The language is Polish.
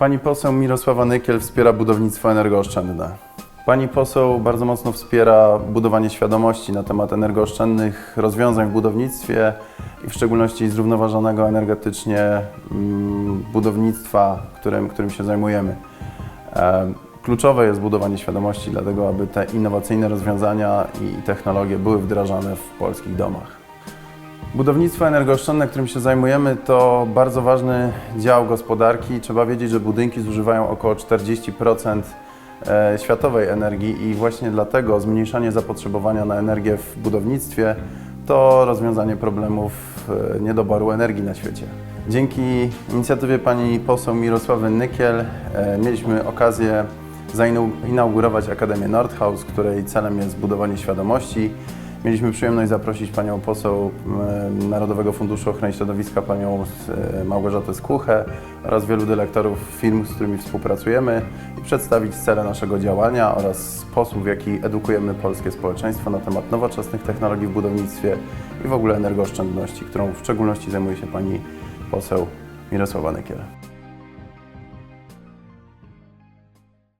Pani poseł Mirosława Nykiel wspiera budownictwo energooszczędne. Pani poseł bardzo mocno wspiera budowanie świadomości na temat energooszczędnych rozwiązań w budownictwie i w szczególności zrównoważonego energetycznie mm, budownictwa, którym, którym się zajmujemy. E, Kluczowe jest budowanie świadomości, dlatego aby te innowacyjne rozwiązania i technologie były wdrażane w polskich domach. Budownictwo energooszczędne, którym się zajmujemy, to bardzo ważny dział gospodarki. Trzeba wiedzieć, że budynki zużywają około 40% e, światowej energii i właśnie dlatego zmniejszanie zapotrzebowania na energię w budownictwie to rozwiązanie problemów e, niedoboru energii na świecie. Dzięki inicjatywie pani poseł Mirosławy Nykiel e, mieliśmy okazję zainaugurować Akademię Nordhaus, której celem jest budowanie świadomości. Mieliśmy przyjemność zaprosić panią poseł Narodowego Funduszu Ochrony Środowiska, panią e, Małgorzatę Skłuchę oraz wielu dyrektorów firm, z którymi współpracujemy i przedstawić cele naszego działania oraz sposób, w jaki edukujemy polskie społeczeństwo na temat nowoczesnych technologii w budownictwie i w ogóle energooszczędności, którą w szczególności zajmuje się pani poseł Mirosława Nykiel.